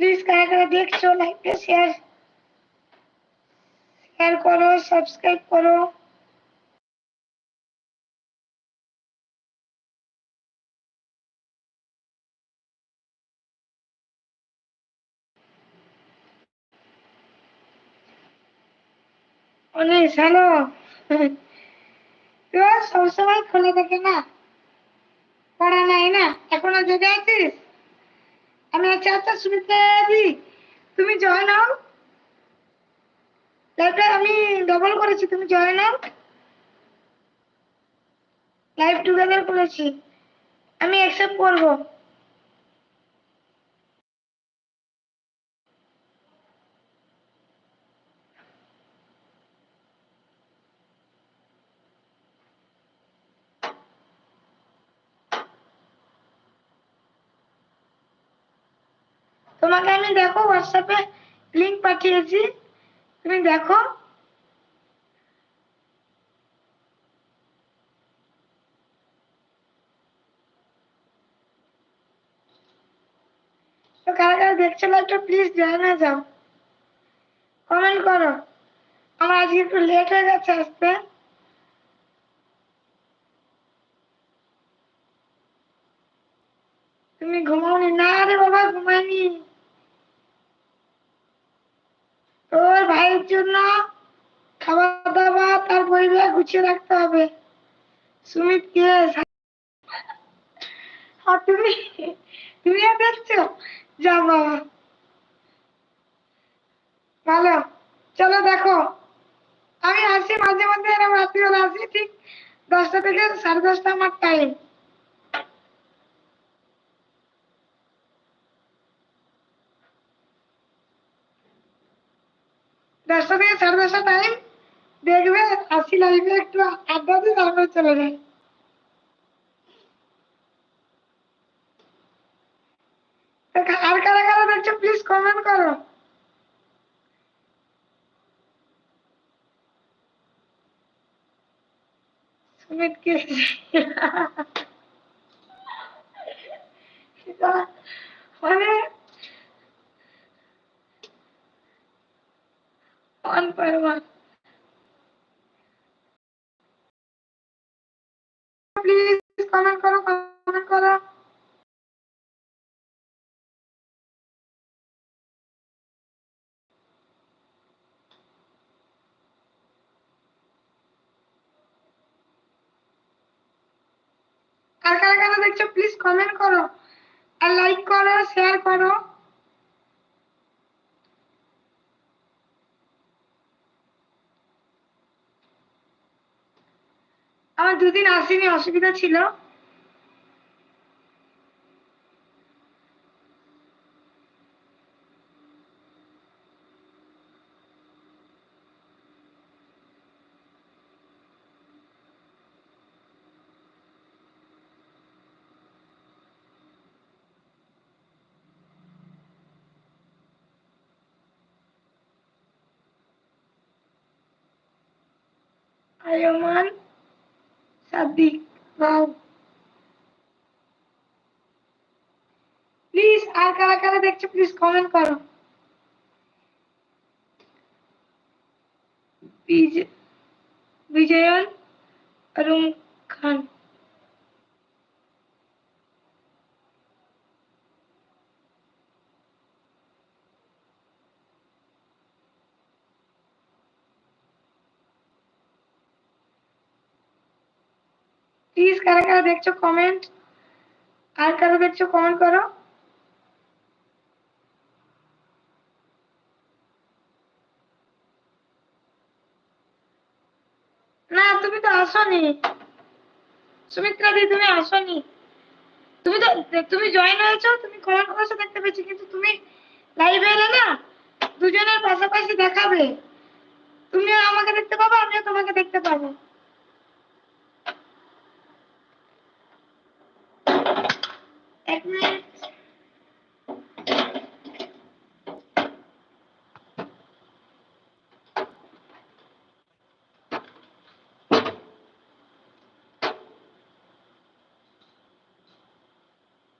Please কারা কারা দেখছ লাইকটা শেয়ার শেয়ার করো সাবস্ক্রাইব করো অনেক হ্যালো সবসময় খোলা থাকে না। পড়া নাই না? এখনও জেগে আছিস? আমি আচ্ছা আচ্ছা সুমিত্রা দি, তুমি জয়েন নাও লাইভটা আমি ডবল করেছি, তুমি জয়েন নাও লাইভ টুগেদার করেছি। আমি অ্যাকসেপ্ট করব। তোমাকে আমি দেখো হোয়াটসঅ্যাপে লিংক পাঠিয়েছি। তুমি দেখো। কারা কারা দেখছ লাইভটা প্লিজ জানা যাও কমেন্ট করো। আমার আজকে একটু লেট হয়ে গেছে আসতে। তুমি ঘুমাওনি? না রে বাবা ঘুমাইনি তোর ভাইয়ের জন্য খাবার দাবার তার পরিবার গুছিয়ে রাখতে হবে। সুমিত কে? তুমি? তুমি দেখছ? যা বাবা। ভালো। চলো দেখো। আমি আসি মাঝে রাত্রিবেলা আসি, ঠিক দশটা থেকে সাড়ে দশটা আমার টাইম দশটা থেকে সাড়ে দশটা টাইম দেখবে আসি লাইভে একটু আড্ডা দিয়ে চলে যায়। আর কারা কারা দেখছ প্লিজ কমেন্ট করো। সুমিত কে? মানে Comment করো কমেন্ট করো কারা কারা দেখছ প্লিজ কমেন্ট করো আর লাইক করো শেয়ার করো। আমার দুদিন আসেনি অসুবিধা ছিল। আয়মান? সাদিক বাউ প্লিজ আর কারা কারা দেখছ প্লিজ কমেন্ট করো। Vijayan room Khan. প্লিজ কারা কারা দেখছ কমেন্ট আর কারা দেখছ কমেন্ট করো। না, তুমি তো আসনি। সুমিত্রা দি, তুমি আসনি। তুমি তো, তুমি জয়েন হয়েছো, তুমি কমেন্ট করেছ, দেখতে পেয়েছি, কিন্তু তুমি লাইভে এলে না, দুজনের পাশাপাশি দেখাবে। তুমিও আমাকে দেখতে পাবো, আমিও তোমাকে দেখতে পাবো।